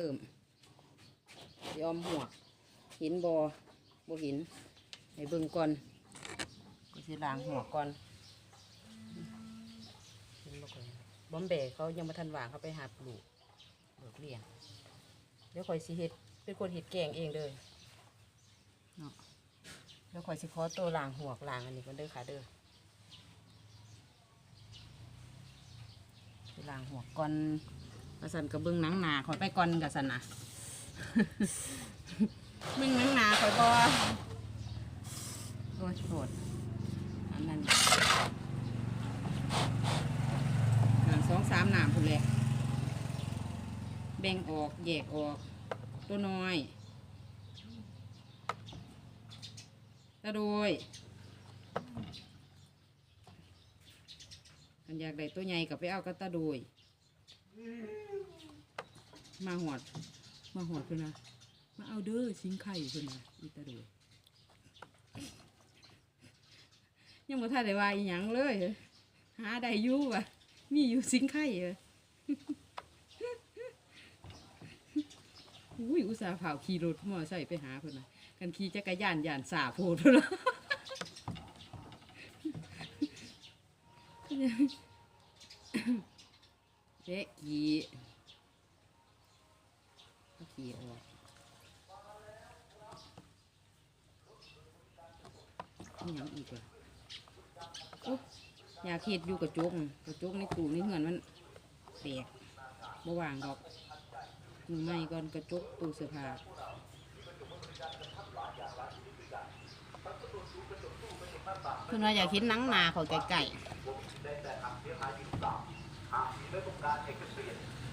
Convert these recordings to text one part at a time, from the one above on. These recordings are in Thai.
เริ่มยอมหัวหินบอบ่หินให้เบิ่งก่อนก็สิล้างหัวก่อนเห็นบ่ก่อนบอมเบ๋เขายังมาทันวางเขาไปหาปลูกเบิกเลี้ยงเดี๋ยวคอยสิเฮ็ดเป็นคนเฮ็ดแกงเองเด้อเนาะเดี๋ยวคอยสิขอตัวล้างหัวล้างอันนี้ก่อนเด้อค่ะเด้อล้างหัวกก่อน กระสันกระเบื้องหนังหนาขอยไปก่อนกระสันนะ เบื้องหนังหนาขอยบอโอ้ยโหดอันนั้นสองสามหนามพุ่นแหละแบ่งออกแยกออก ตัวน้อยตะโดยอันอยากได้ตัวใหญ่กับไปเอาก็ตะโดย มาหอด มาหอดเพื่อนนะมาเอาเด้อสิงไข่เพื่อนนะอีตาโดยยังมาท่าได้ว่าอีหยังเลย หาได้อยู่วะมีอยู่สิงไข่เหรออุ้ยอุตส่าห์เผาขี่รถมอใส่ไปหาเพื่อนนะกันขี่จักรยานยานสาโพดเพื่อนนะเจ๊ขี่ีเออกนี่ยังอีกอะอุ๊ยอยากเห็ดอยู่กระจกกระจกในตู้ในเหือนมันแตกบ่วางดอกมือไม่ก่อนกระจกตู้เสื้อผ้าเพื่อนว่าอยากเห็นหนัง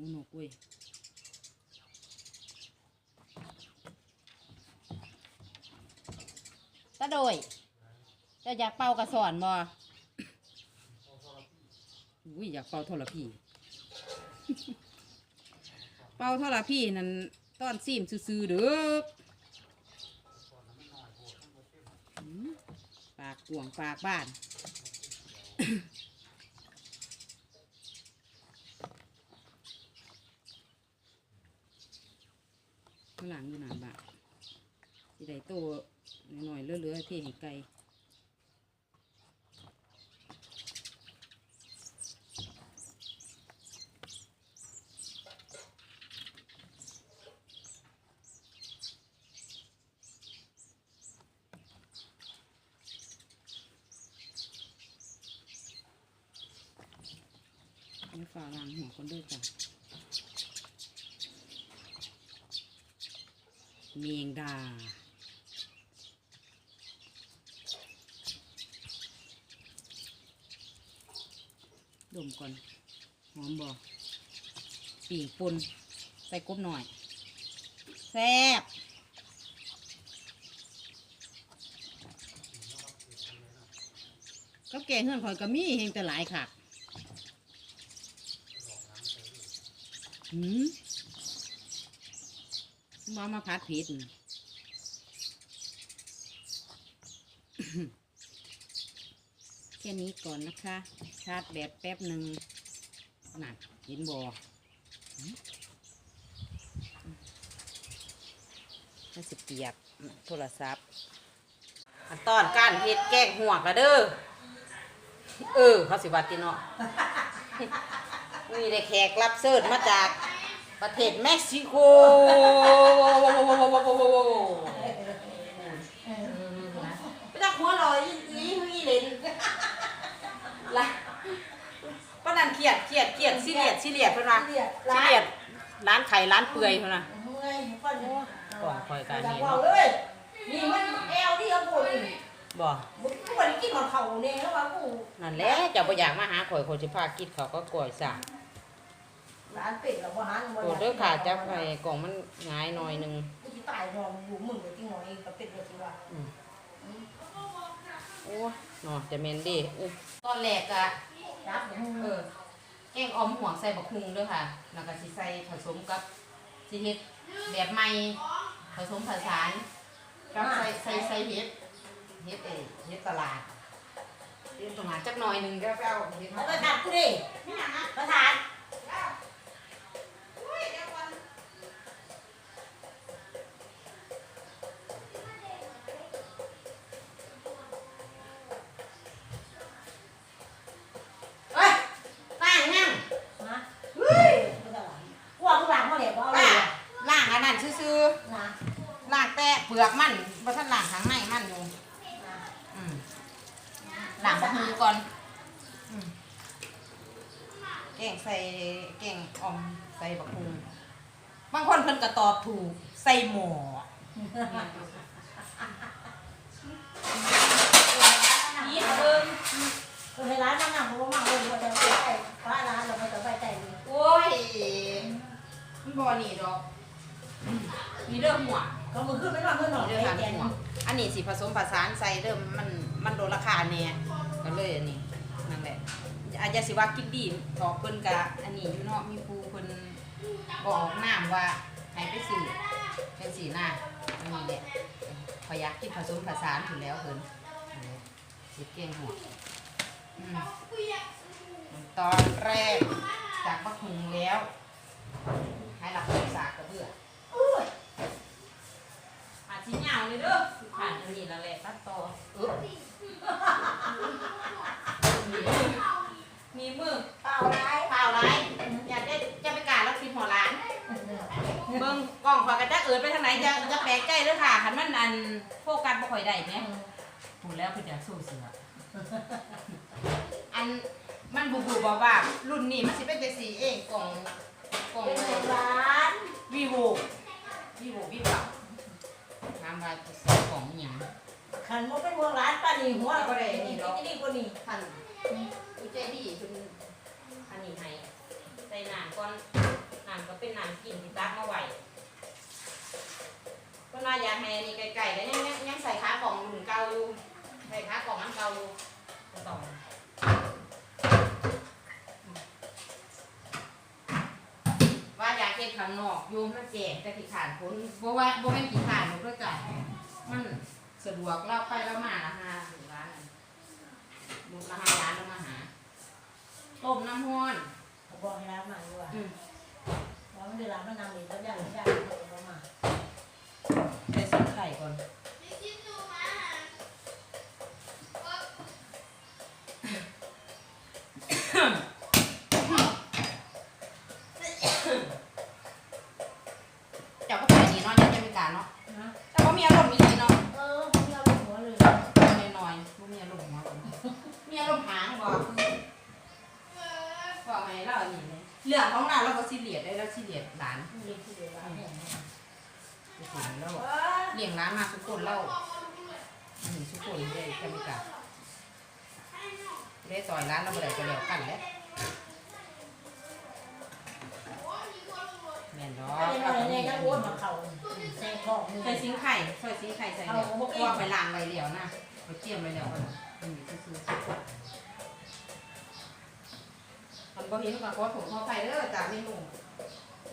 หมูนกเว้ยตาโดยจะอยากเป่ากระสอนบ่อุ้ยอยากเป่าโทรพีเป่าโทรพีนั่นต้อนซีมซื่อๆเด้อปากกวงปากบ้าน ข้างหลังอยู่หนาบะสิได้โตหน่อยๆเลือๆเที่ให้ไกลไม่ฝ่าล้างหัวคนเด้อจ้ะเมียงดา ดมก่อน หอมบ่ปีกปุนใส่กบหน่อย แซ่บก็แกงเฮือนข่อยก็มีเฮงแต่หลายค่ะ หืมมามาพัดผิดแค่นี้ก่อนนะคะชาร์จแบตแป๊บหนึ่งหน่ะเห็นบอถ้าสิเปียกโทรศัพท์ขั้นตอนการเฮ็ดแกงหัวกระเด้อ เออ เขาสิวัติเนาะ มีได้แขกรับเชิญมาจากประเทศเม็กซิโกไม่ต้องหัวเรอยอีฮีเลนละป้านันเครียดเครียดเครียดซีเรียสซีเรียสเพิ่อนว่าซีเรียสร้านไข่ร้านเปื่อยเพิ่นน่ะเมื่อยฟันก่อนคอยการนี้ว่าเลยนี่มันแอวที่เอาบ่มึงกูบ่ได้กินของเขาเนี่ยแล้วว่ากูนั่นแหละจ้าบ่อยากมาหาข่อยข่อยสิพากินเขาก็กล้วยซะ ร้านเป็ดแล้วบ่หันบ่โอ้เด้อค่ะจับไปกล่องมันหงายหน่อยหนึงกูสิตายนอนอยู่มึงก็จริงหน่อยก็เป็ดก็สิว่าโอ้เนาะจะแม่นเดิอุ๊ยตอนแรกอะจับมึงเออแกงออมห่วงใส่บักฮุงเด้วยค่ะ แล้วก็สิใส่ผสมกับสิเฮ็ดแบบใหม่ผสมผสานกับใส่ใส่ใส่เฮ็ดเฮ็ดเอเฮ็ดตลาดเฮ็ดตลาดจักหน่อยหนึงเดี๋ยวไปเอาเฮ็ดเอามาไปตัดกูดิประธาน ซื่อนะๆล่างแต่เปลือกมันบ่ทันล่างข้างในมันอยู่นะอืมล่างบักฮุงก่อนอืมแกงใส่แกงออมใส่บักฮุงบางคนเพิ่นก็ตอบถูกใส่หม้อยี่ห้อเดิมเออให้ร้านมันนั่งเพราะว่ามันเลยว่าจะไปใส่ฟ้าร้านเราไม่ต้องไปใส่เลยโอ้ยมันบอนี่ดอกอื มีเริ่มหัวก็มือขึ้นไม่นอนเมื่อหนอนเลเริ่ยมหันหัวอันนี้สิผสมผสานใส่เริ่มมันมันโดนราคาแน่ก็เลยอันนี้นั่นแหละอาจจะสิว่ากินดีถอเพิ่นกะอันนี้อยู่เนาะมีครูเพิ่นบอกน้ำว่าให้ไปซื้อเป็นสีหน้าอันนี้แหละพอยากกินผสมผสานถึงแล้วเพิ่นสิเก่งหัวตอนแรกจากบักหุงแล้วให้หลับศึกษากระเบื้อ อุ้ย อาชิ้ นยาวเลยเด้อผ่านอันนี้และแหละตัดต่อเออมีมือเปล่าร้ายเปล่าไรอยากได้จะไปกล้ารักสิบหัวล้านเบิ่งกล้องขอยกระจะเอิดไปทางไหนจะจะแปลกใจเด้อค่ะคันมันอันโฟกัสบ่ค่อยได้แหมพูดแล้วเพิ่นจะสู้เสืออันมันบูบูบอกว่า รุ่นนี้มันสิเป็นจังซี่เองกล่องกล่องเป็นเลยร้านวีโววีโววีบ่ ถามว่าจะซื้อของอิหยังขันมันเป็นเมืองร้านป้านี่หัวก็ได้นี่ที่นี่คนนี้ท่านผู้ใจดีคุณอันนี้ให้ใส่น้ำก่อนน้ำก็เป็นน้ำกินที่ตักมาไว้เพิ่นว่าอยากให้อันนี้ไก่ๆแล้วยังยังยังใส่ขากล่องรุ่นเก่าอยู่ใส่ขากล่องอันเก่าอยู่ก็ต้องว่าอยากเก็บ ข้างนอกโยมมาแจกแต่ขี้ขานพ้นบ่ว่าบ่แม่นขี้ขานหรอกเด้อจ้ะมันสะดวกเล่าไปแล้วมาละห้าถึงร้านนั้นลูกละห้าล้านแล้วมาหาต้มน้ำห้อนบอกให้ร้านมาด้วยอืมแล้วมันเดือดร้านมันนำอีกแล้วย่างย่างเขามาใส่ใส่ไข่ก่อน เจ้าก็ไปดีเนาะยังจะมีการเนาะ นะ แต่ว่ามีอารมณ์มีดีเนาะ เออผมเอาหัวเลย น้อยๆบ่มีอารมณ์หัวก่อนมีอารมณ์หางบ่บอกให้เราอันนี้เลยเรื่อง ของเราเราก็ซีเรียสได้แล้วซีเรียสหลานนี่คือเดือดร้านเนี่ยไปถึงแล้วเออเลี้ยงร้านมาทุกคนเล่าอันนี้ทุกคนได้แค่ไม่กลับได้ต่อยร้านเราบ่ได้จะแล้วกันแล้วแม่นดอกไอ้เนี่ยเนี่ยยังอ้วนมาเขาแซงของนี่ใส่ซิงไข่ใส่ซิงไข่ใส่แล้วเพราะว่าไปล้างไว้แล้วนะไปเจียมไว้แล้วมันมีซื้อมัน บ่เห็นกับขอถูกขอไปเด้อจ้าเมนู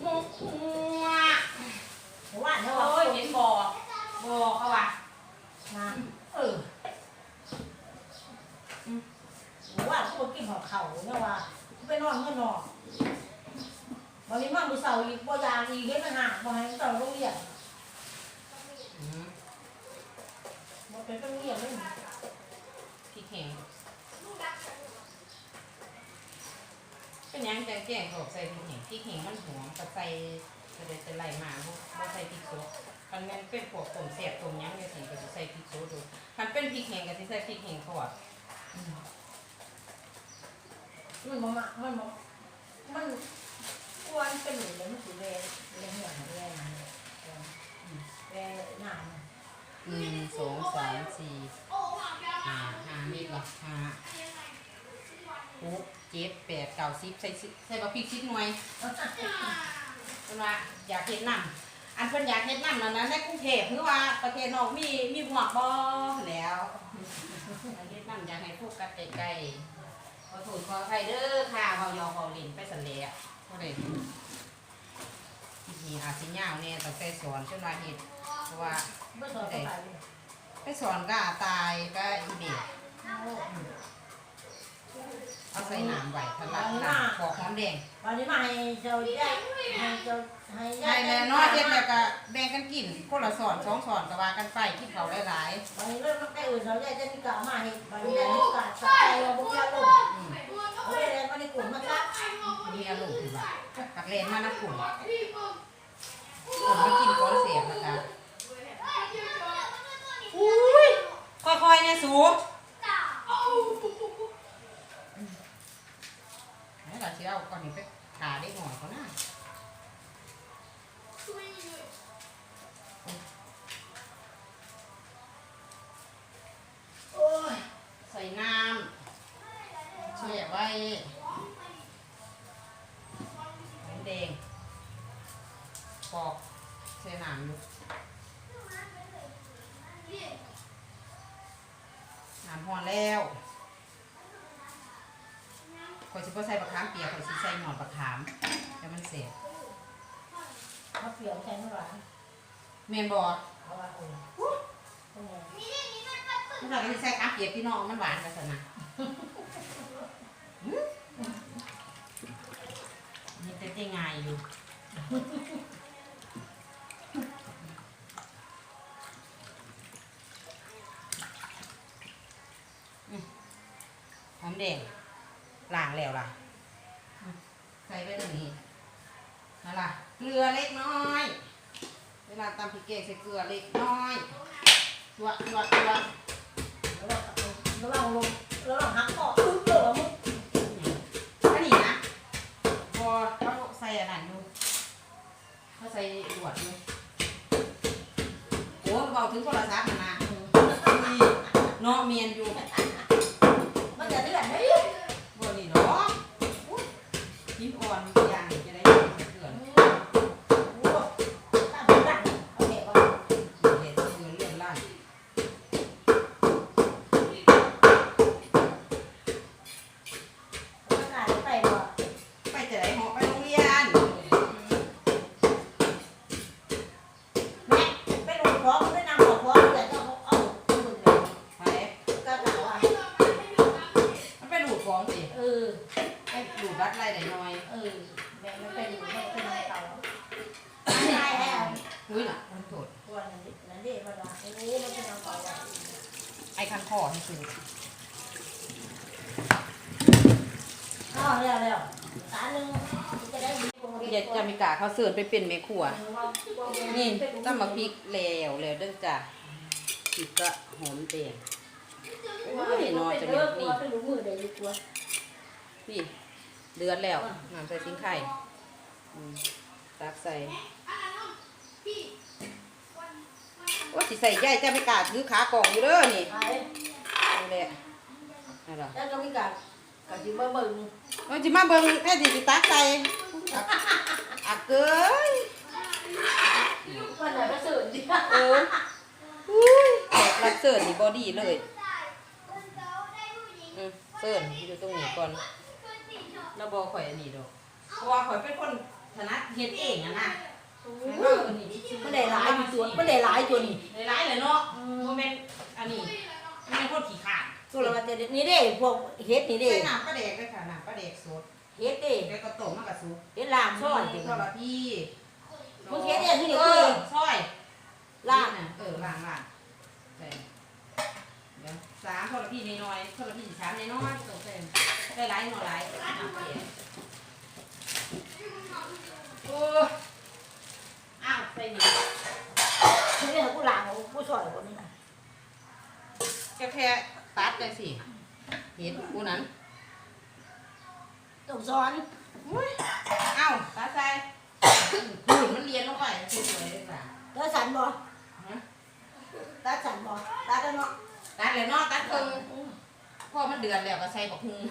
หมกหัวว่าเนาโอ้ยะเห็นบ่บ่เขาว่านะเออว่าเขากินของเขาเนี่ยว่าไปนอนเมื่อนอนวันนี้มันมือเสาอีกบ่ยางอีกเฮ็ดมันห่างบ่ให้เสาโรงเรียนอืมบ่เป็นโรงเรียนเลยพริกแห้ง เป็นหยังแจ้งแจ้งเขาบอกใส่พริกแห้งพริกแห้งมันหอมก็ใส่จะได้จะไล่มาบ่บ่ใส่พริกสดคันแม่นเป็นพวกต้มแซ่บต้มหยังจังซี่ก็สิใส่พริกสดดูคันเป็นพริกแห้งก็สิใส่พริกแห้งทอดมันบ่มามันบ่มันควรเป็นหนึ่งเลยมันสิแรงแรงหัวแรงแรงหนาหนึ่งสองสามสี่นี่ห้าหก เจ็ดแปดเก้าสิบใส่สิใส่บะพริกสิบหน่วยเพิ่นว่าอยากเฮ็ดน้ำอันเพิ่นอยากเฮ็ดน้ำนั้นนะในกรุงเทพหรือว่าประเทศนอกมีมีหมวกบ่แล้วอยากเฮ็ดน้ำอยากให้พวกกันใกล้ๆขอโทษขออภัยเด้อค่ะเว้ายอเว้าเล่นไปสั่นแหล้วบ่ได้นี่อาจสิยาวแน่ตั้งแต่สอนจนว่าเฮ็ดเพราะว่าไม่สอนก็ไปเลยไปสอนก็ตายก็อีเด็ก เอาใส่น้ำไว้ทะลักน้ำปอกหอมแดงวันนี้มาให้เจ้าใหญ่ให้เจ้าให้ใหญ่ใช่แล้วเนาะเฮ็ดแล้วก็แบ่งกันกินคนละสอนสองสอนก็ว่ากันไปกินเขาวหลายวันนี้เริ่มตั้งแต่อื่นเราใหญ่จะมีกะมาให้วันนี้มีกะสะใจเราบุกยาลงๆอืมเอาไปเลยวันนี้กลุ่มมาซักมีอารมณ์คือว่าปักเลนมาน้ำปุ่นผมมากินก้อนเสียบแล้วกันอุ้ยค่อยๆเนี่ยสูนี่เราเชี่ยวก่อนนี้ไปขาได้หน่อยก็น่า โอ้ย ใส่น้ำแช่ไว้น้ำแดงปอกใส่น้ำอยู่น้ำหอนแล้วขอย สิบ่ใส่บะขามเปียกขอยสิใส่หนอนบะขามแต่มันเสียมาเปลี่ยนแทนเมื่อไหร่เมนบอเอาว่าโอ้ยโอ้ยมันเราก็สิใส่ขามเปียกพี่น้องมันหวานกันสนะนี่เต้ง่ายอยู่ หอมแดงล้าง แล้วล่ะ ใส่ไปตรงนี้นั่นล่ะ เกลือเล็กน้อย เวลาตำพริกแกงใส่เกลือเล็กน้อยตัวตัวตัวแล้วเราแล้วเราลงแล้วเราหักคออึ้งเลยว่ามึงอันนี้นะพอเขาใส่อันนั้นอยู่เขาใส่ดวดอยู่โอ้เบาถึงโทรศัพท์น่ะนะนี่เนาะเมียนอยู่ มันจะเดือดไหม บ่นี่เนาะอุ๊ยยิ้มอ่อนอย่างนี้จะได้ใส่เกลือ โอ้ตั้งตั้งโอเคป่ะ เห็ดเกลือเลื่อนไล่ มันกลายไปบ่ ไปจะได้เหาะไปโรงเรียน แม่ไปลงคอไปนำขอคอแต่เจ้าเอาเอาคนเดียว ไป ก็กล่าวว่า มันไปดูดของสิ เออ ไปดูดรัดไล่ได้น้อย เออแม่ไม่เป็นไม่เป็นอะไรเก่าใช่แล้ว อุ้ยน่ะมันโทษ ตัวนั้นดินั่นดิมันว่าโอ้มันเป็นอะไรเก่าอะ ไอ้คันคอให้ซื้อ อ๋อแล้วแล้วตาหนึ่งจะได้ดีกว่า อย่าจะมีกาเขาเสิร์น ไปเป็นแม่ครัว นี่ตั้งมาพริกแล้วแล้วเด้อจ้ะพริกก็หอมแดงโอ้ยนอนจะเป็เป็นนนี่นี่เป็นรู้มือเดี๋ยวดีกว่านี่เดือดแล้วน้ำใส่ซิงไข่อืมตักใส่ว่าสิใส่ใหญ่จะไม่กล้าถือขากล่องอยู่เด้อนี่ไปนี่แหละนั่นแหละแล้วก็มีการกับจิมาเบิ่งมันจะมาเบิ่งแค่สิสิตักใส่ อักอักเกยวันไหนก็สื่อดิเอออุ้ยแขกรับเสิร์นนี่บอดี้เลยอืมเสิร์นอยู่ตรงนี้ก่อนแล้วบอข่อยอันนี้ดอกเพราะว่าข่อยเป็นคนถนัดเฮ็ดเองอะนะให้เฮาอันนี้มันได้หลายอยู่ตัวมันได้หลายตัวนี่หลายๆเลยเนาะบ่แม่นอันนี้บ่แม่นคนขี้ขลาดตัวละเจ็ดนี่เด้พวกเฮ็ดนี่เด้ใส่น้ำปลาแดกด้วยค่ะน้ำปลาแดกสด เฮ็ดเด้แล้วก็ต้มมันก็สุกเฮ็ดล่างซ่อนจริงทอดละพี่มึงเฮ็ดเองที่นี่เอกูเอองซอยล่างน่ะเออล่างล่างใส่เดี๋ยวสามทอดละพี่น้อยๆทอดละพี่สามน้อยๆตกเต็มได้หลายหน่อหลายน้ำปลาแดกโอ้ยอ้าวใส่นี่นี่กูล่างกูซอยคนนี้นะแค่แค่ตัดเลยสิเห็นกูนั้น ต้องสอนอุ้ยเอ้าตัดใส่ดูดมันเรียนลงไปสวยๆเลยค่ะตาสันบ่ฮะตาสันบ่ตากันเนาะตัดเลยเนาะตัดครึ่งพอมันเดือดแล้วก็ใส่บักฮุง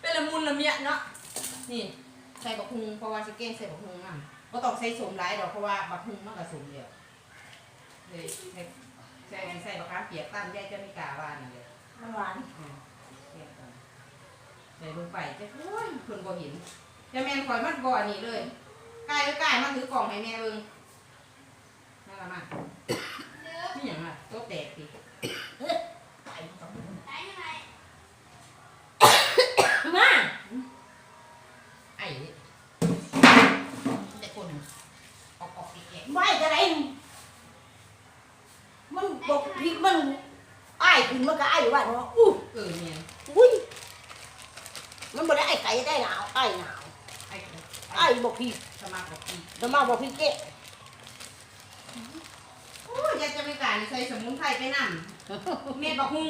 เป็นละมุนละเมียเนาะนี่ใส่บักฮุงเพราะว่าสิเก้งใส่บักฮุงอะบ่ต้องใส่สมหลายดอกเพราะว่าบักฮุงมันก็สมเดียวเลยใส่ใส่ใส่บักขามเปียกตั้มยายจะไม่กล้าว่านั่นเลยมันหวาน อืมเปียกตั้มใส่ลงไปจะโอ้ยเพิ่นบ่เห็นจะแม่นคอยมัดบ่อนี่เลยกายก็กายมาถือกล่องให้แม่เบิ่งนั่นละมานี่หยังอะโต๊ะแตกสิ ไก่ต้อง ได้ยังไง มา ไอ้แต่คนออกออกแก่ ไม่จะไรมันบกพริกมันอ้ายขึ้นมันก็อ้ายว่าเนาะอู้ เออเนี่ย อุ้ยมันบ่ได้ไอ้ไก่ได้หนาวไอ้หนาว ไอ้ ไอ้บกพริก สมาบอกพี่ จะมา บอกพริกเก๊ะโอ้ยอยากจะไม่กล้ารใส่สมุนไพรไปนั่นเม็ดบักฮุง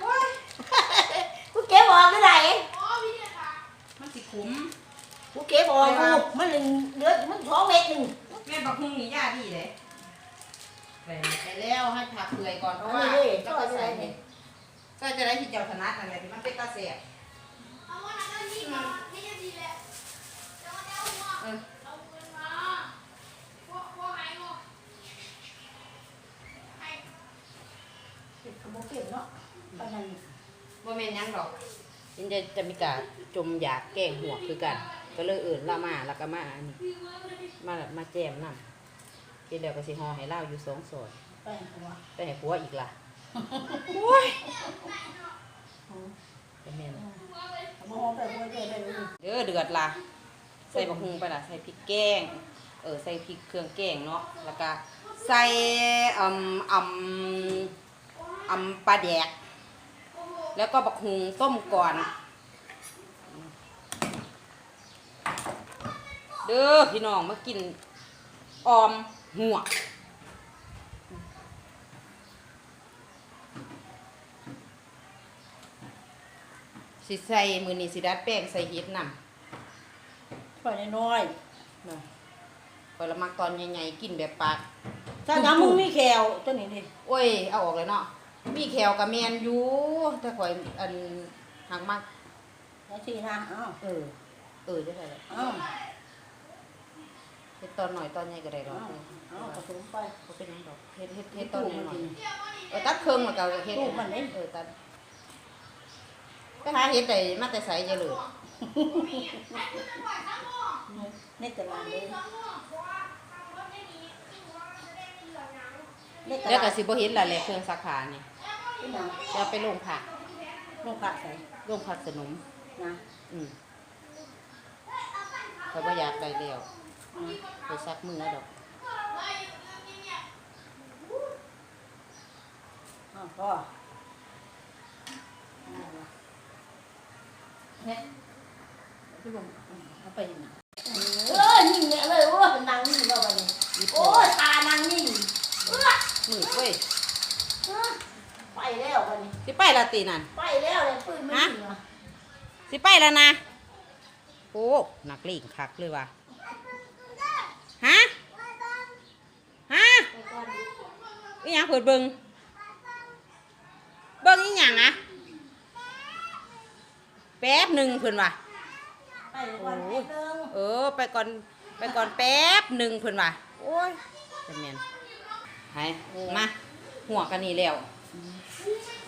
โอ้ยกูเก็บออกได้ไหนอ๋อพี่เด็กค่ะมันสิขมกูเก็บออกกูมันเหลือมันสองเม็ดหนึ่งเม็ดบักฮุงนี่ยาดีเลยไปไปแล้วให้ผักเปื่อยก่อนเพราะว่าแล้วก็ใส่เห็ดก็จะได้ที่เจ้าถนัดนั่นแหละที่มันเป็นตาเสียบเอาวันนั้นนี่ก่อนนี่จะดีแหละเดี๋ยวเอาหัวเออ เอาเงินมาพวกพวกหายหมดหาย เก็บขโมยเก็บเนาะตอนนั้นบ่แม่นหยังดอกยินจะจะมีกาจมอยากแกล้งหัวคือกัน ก็เลยเอื่นเรามาแล้วก็มาอันนี้มามาแจมนั่นกินแล้วก็สิห่อให้เล่าอยู่สองส่วนไปหัวไปให้ผัวอีกล่ะโอ้ยก็แม่นขโมยไปหัวเจ๊ไปเลยเด้อเดือดล่ะ ใส่บักฮุงไปล่ะใส่พริกแกง เออใส่พริกเครื่องแกงเนาะแล้วก็ใส่อ่ำอ่ำ อ่ำปลาแดก แล้วก็บักฮุงต้มก่อน เด้อพี่น้องมากินออมหัวสิใส่มือนี้สิดัดแป้งใส่เห็ดนำไปน้อยเนาะคอยละมักตอนใหญ่ๆกินแบบปากๆถ้าน้ำมึงมีแขวตัวนี้ดิโอ้ย เอาออกเลยเนาะ มีแขวกับแมนอยู่แต่ข่อยอันหักมากแล้วสินะอ้าเออ เออจะได้เลยอ้าวเฮ็ดตอนหน่อยตอนใหญ่ก็ได้ดอกอ้าวอ้าผสมไปบ่เป็นหยังดอกเฮ็ดเฮ็ดเฮ็ดตอนตู้หน่อยเออตัดเครื่องแล้วก็เฮ็ดมันเออตัดไปหาเฮ็ดได้มาแต่ไสจะเลยในตลาดเลยนี่จะม่เลือหนังในตแล้วก็สิบ่เฮ็ดละแหละเครื่องซักผ้านี่ ที่ไหนจะเอาไปโรงผักโรงผักใส่โรงผักสนม นะอืมเขาบ่อยากได้แล้วไปซักมือดอก อ้าวก็เนี่ยที่ผมเอาไปยังไงเออนี่ไงเลยโอ้ยเป็นนางนี่เราไปเลยอีโอ้โอ้ยตานางนี่เออมือเว้ยไป แล้วกันนี่สิไปละตีนั่น ไปแล้วเลยปืนไม่ถึงอะสิไปแล้วนะ โอ้นักเลงคักเลยว่ะฮะ ฮะไปก่อนอีหยังเปิดเบิงเบิงอีหยังอะแป๊บหนึ่งเพิ่นว่ะ ไปก่อนนิดนึงเออ ไปก่อนไปก่อนแป๊บหนึ่งเพิ่นว่ะ โอ้ยเป็นแม่นไห้มาหัวกันนี่แล้ว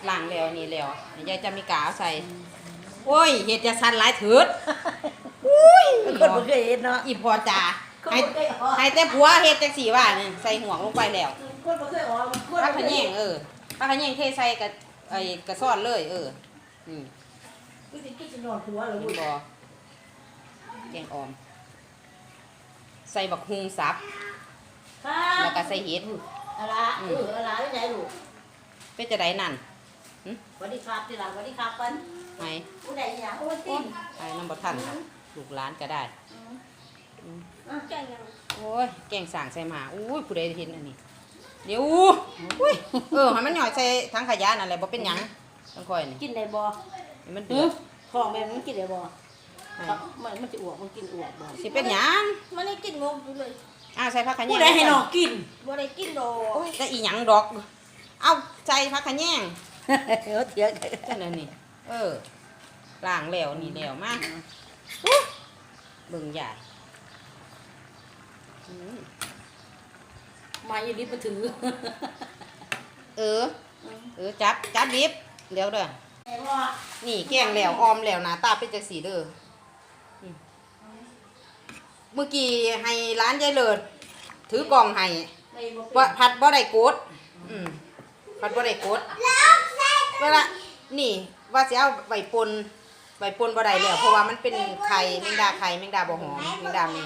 ล้างแล้วนี่แล้วยายจะมีกาเอาใส่ โอ้ยเห็ดจะสันหลายเถิดอุ้ยคนบ่เคยเห็นเนาะอีพอจ่าคนให้บ่เคยออกให้แต่ผัวเฮ็ดจังสี่ว่านี่ใส่หัวลงไปแล้วคนบ่เคยออกคนพักบ่ขะเคแยยงเออพักขะแยงเทใส่กับไอ้กระซ่อนเลย เอออืมกูจะกินจะนอนหัวเลยกิเว้นยบ่แกงออม ใส่บักฮุงสับครัแล้วบก็ใส่เห็ดอะไรเอออะไรได้ไหนลูก เป็นจะได้นั่นสวัสดีครับที่หลังสวัสดีครับกันไหมผู้ใดเนี่ยโอ้ยติ้งไอ้น้ำบ่ทันค่ะลูกหลานก็ได้อะแจ้งยังโอ้ยแกงสั่งใส่หมาอุ้ยผู้ใดเห็นอันนี้เดี๋ยวอุ้ยเออให้มันหน่อยใส่ถังขยะนั่นแหละบ่เป็นหยังต้องคอยนี่กินได้บ่ให้มันหืเดืออดของแบบมันกินได้บ่ให้ครับมันมันจะอ้วกมันกินอ้วกบ่สิเป็นหยังมันได้กินงงอยู่เลยอ้าวใส่ผักขะแยงผู้ใดให้น้องกินบ่ได้กินดอโอ้กยแต่อีหยังดอก เอา ใส่ผักขะแยงเออเถียงกันนั่นน่ะนี่เออล้างแล้วนี่แล้วมาเบิ่งใหญ่อืมมาอีนี้มาถือเออ เออจับจับดิบเดี๋ยวเด้อไอ้พ่อนี่แกงแล้วออมแล้วหน้าตาเป็นจังสีเด้ออืมเมื่อกี้ให้ร้านยายเลิศถือกล่องให้ไม่บ่ว่าผัดบ่ได้กดอืม ผัดบ่ได้กดเวลานี่ว่าสิเอาใบปนใบปนบ่ได้แล้วเพราะว่ามันเป็นไข่แมงดาไข่แมงดาบ่หอมแมงดาแม่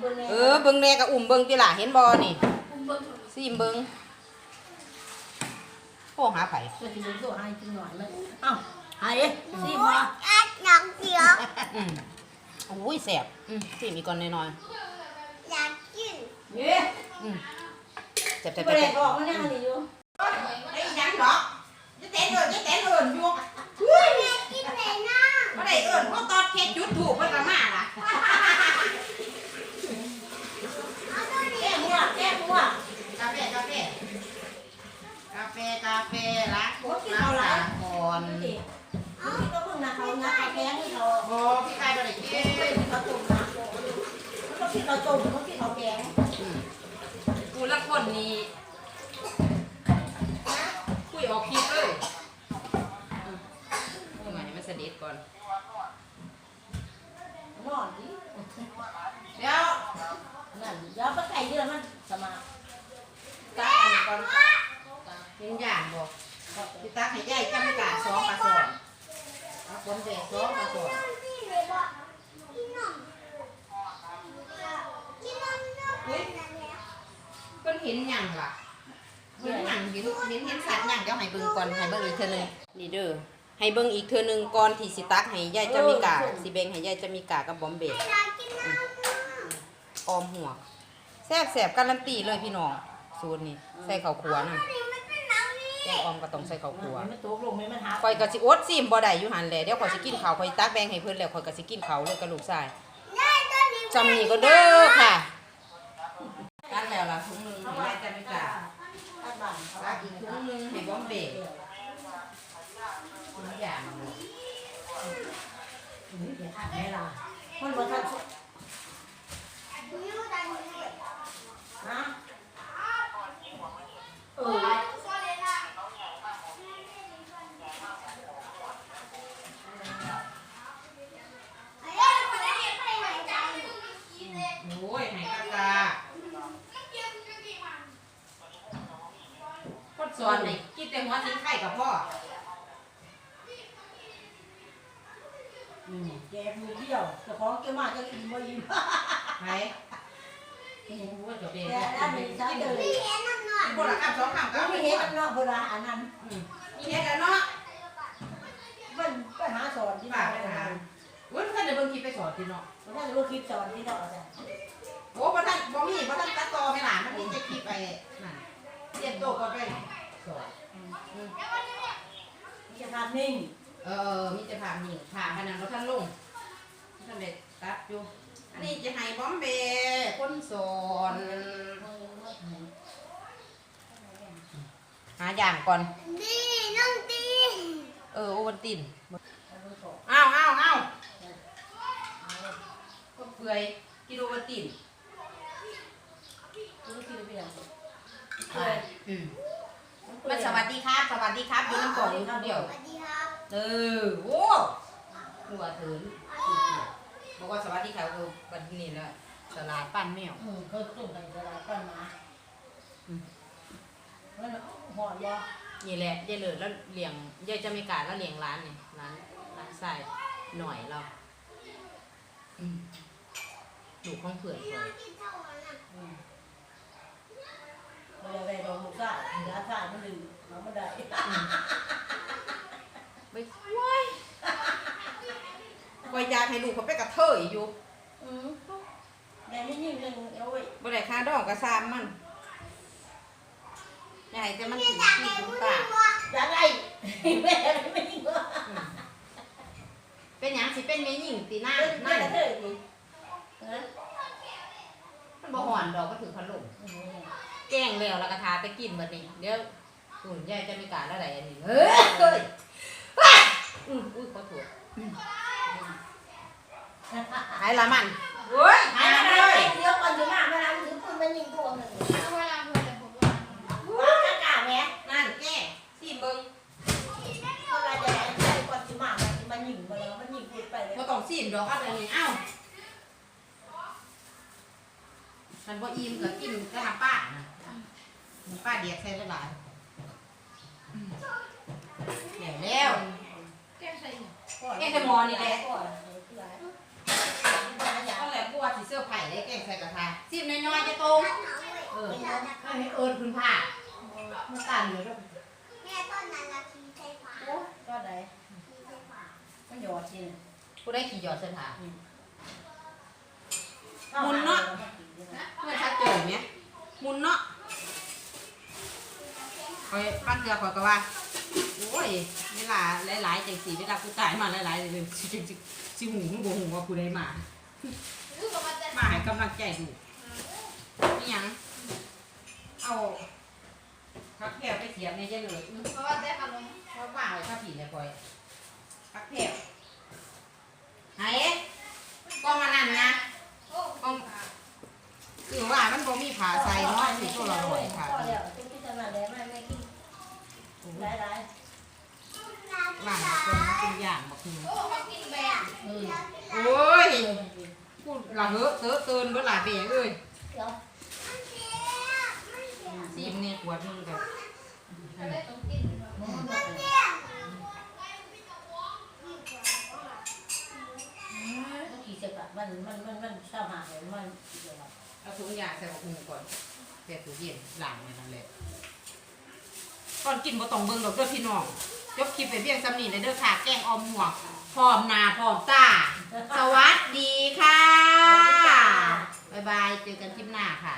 เป็นเออเบิ่งแม่ก็อุ้มเบิ่งติล่ะเห็นบ่นี่ซิมเบิ่งโอ้หาไผจะกินตัวให้กินหน่อยมันเอ้าหายสิมาอยากเสียวอืมโอ้ยแซ่บอืมซิมอีกก่อนน้อยอยากกินเย้ๆอืมแซ่บๆไปเลยๆบอกมันนี่นี่อยู่ ไอ้ยังดอกจะเต้นเอิ้นจะเต้นเอิ้นอยู่กินไหนน้าบ่ได้เอิ้นเพราะตอนเฮ็ดจุดถูกเพิ่นก็มาล่ะแก้หัวแก้หัวกาแฟกาแฟกาแฟกาแฟล้างโคตรล้างสาก่อนนี่นี่ก็เพิ่งนะเขานะเขาแกงให้เขาบ่พี่กายบ่ได้กินเขาต้มนะเขาคิดเขาต้มเขาคิดเขาแกงอืมกูละคนนี้คุยออกคลิปเลยอืมเอามาให้มันเสด็จ ก่อนนอนดิเดี๋ยวนั่นเดี๋ยวไปไก่เดือมันสมาตักอันนี้ก่อนเป็นอย่างบ่พี่ตักให้ยายจำกาสองกระสอนเอาคนแดกสองกระสอนพี่เลยบอกกินนมกินนมนมอุ้ยเพิ่นเห็นหยังล่ะเห็นหยังเห็นเห็นเห็นสัตว์หยังเดี๋ยวให้เบิ่งก่อนให้เบิ่งอีกเทื่อหนึงนี่เด้อ ให้เบิ่งอีกเทื่อหนึงก่อนที่สิตักให้ยายจำมีกาสิแบ่งให้ยายจำมีกากับบอมเบย์อยากกินน้ำออมหัวแซ่บแซ่บการันตีเลยพี่น้องสูตรนี้ใส่ข้าวคั่วน่ะนี่มันเป็นน้ำนี่แกงออมก็ต้องใส่ข้าวคั่วมันตกลงไม่มันหาข่อยก็สิอดซิมบ่ได้อยู่หั่นแหละเดี๋ยวข่อยสิกินข้าวข่อยตักแบ่งให้เพิ่นแล้วข่อยก็สิกินข้าวเลยกับลูกชายได้ตอนนี้จำนี่ก็เด้อค่ะตักแล้วล่ะถุงหนึงให้ยายจำมีกาบ้านบ้านเขาตักอีกถุงหนึงให้บอมเบย์ทุกอย่างเลย เดี๋ยวอ่านให้เรามันบ่ทันนิ้วดันนิ้วนะเออไอ้เรื่งคนนี้ไหนกันโอ้ยให้กากาคนสอนให้กินแต่หัวสิงไข่กับพ่อ อืมแกมือเดียวเจ้าของเกี่ยวมาจะกินบ่อิ่มไหนกินหัวกับเบแต่อันนี้ใช้เลยพี่เห็นน้ำหน่อยคนละคำสองคำก็ก็ไม่ไม่เห็เห็นนเนาะเวลาอันนั้นมีเห็นแล้วเนาะมันไปหาสอนที่บ้านนะอุ้ยท่านจะเบิ่งคลิปไปสอนพี่เนาะมันน่าจะรู้คลิปสอนที่เนาะจ้ะโอ้บ่ท่านบ่มีบ่ท่านตัดต่อไม่หลานมันมีแต่คลิปไปนั่นเรียนโตก็ไปสอนมีจะทำนิ่ง เออมีแต่ภาพนิ่งภาพอันนั้นบ่ท่านลงท่านเด็ดตัดอยู่อันนี้จะให้บอมเบย์คนสอนหาอย่างก่อนดีน้องดีเออโอวันตินอ้าวอ้าวอ้าวก็เปื่อยกินโอวันตินรู้คลิปไปยังอืมมันสวัสดีครับสวัสดีครับอยู่น้ำกล่องอยู่คนเดียวสวัสดีครับ เออโว้หัวถึงบอกว่าสวัสดีครับเออวันนี้แหละสลายปั้นแมวอืมเขาส่งไปตลาดก่อนมาแล้วหอดบ่นี่แหละยายเหลือแล้วเลี้ยงยายจะไม่กล้าแล้วเลี้ยงร้านเนี่ยร้านร้านใส่หน่อยเราอืมลูกของเผื่อนเผื่อนกินเท่านั้นน่ะอืมเวลาไปโดนลูกซ่าเหลือซ่ามันลืมมันไม่ได้ ไปว้ายคอยอยากให้ลูกเขาไปกระเทยอยู่อืมแต่ไม่ยิ่งเรื่องเอาไว้บ่ได้ค่าดอกกระซามมันอยากให้แต่มันถึงอยากที่ได้ถึงผู้ปาหญิกงวะอยากไอ้แม่ไม่ยิ่งว่าอืมเป็นหยังสิเป็นแม่หญิงตีหน้าเป็นนั่แม่นเธอดีนะมันบ่หอนดอกก็ถือพัดลมแกล้งแล้วแล้วก็ทาไปกินบัดนี้เดี๋ยวอุ่นยายจะไม่กล้าแล้วไหนอันนี้เฮ้ยเฮ้ย อืออุ้ยขอโทษหายละมันเฮ้ยหายหายไปเลยเดี๋ยวก่อนจะมาเวลาถึงปืนมันยิงตัวหนึ่งเอาเวลาเพื่อนเลยผมว่าว่ากะกะแม่นั่นแก่สิเบิ่งเวลาจะได้ใช้ก่อนจะมามันยิงไปแล้วมันยิงปืนไปเลยบ่ต้องสิดอกเอาไปนี่เอ้ามันบ่อิ่มก็กินก็หาป้านะป้าเดียกใส่หลายๆแล้วแล้ว แก้ใส่หมว กแกงใส่หม้อนี่แหละก่อนก็แหละกูว่าสิเสื้อไผ่ได้แกงใส่กระทะสิบน้อยๆจะตรงเออให้เอิญพื้นผ้ามันตันเลยด้วยแม่ต้นนั้นละทีใส่ฝาก็ได้ทีใส่ฝามันหยอดสิกูได้ขี่หยอดเส้นผานะเมื่อชัดเจอไหมมุนเนาะคอยปั้นเกลือคอยก็ว่า โอ้ยเวลาหลายๆจังสีเวลากูตายมาหลายๆเลยสิสิสิหูมึงบ่หูว่ากูได้มาลูกกับมันจะมาให้กำลังใจดูนี่ยังเอาพักแก้วไปเสียบในเจเลยเพราะว่าได้ขนมว่าว่าไว้ข้าผีเลยคอยพักแก้วไหนกองอันนั้นนะกองคือว่ามันบ่มีผ้าใส่เนาะสิตัวละร้อยค่ะ ก็แล้วทุกที่ทำงานแล้วไม่ไม่กิน หลายหลายบ้านคนมันเป็นอย่างบักคือโอ้เขากินแบนเออโอ้ยพูดละเหอะเตอะเตือนเบ่อหลายเบะเอ้ยเดี๋ยซีมเนี่ยขวดนึงกับเขาได้ต้องกินมันหมดเลยกี่เจ็บอะมันมันมันมันเศร้าหาเลยมันเอาถุงยางใส่บักหูก่อนใส่ตู้เย็นล้างไว้นั่นแหละ ก่อนกินบ่ต้องเบิ่งดอกเด้อพี่น้องยกคลิปไปเพียงซ้ำนี้เลยเด้อค่ะ แกงออมหมวกพร้อมหนาพร้อมตา สวัสดีค่ะ บ๊ายบาย เจอกันคลิปหน้าค่ะ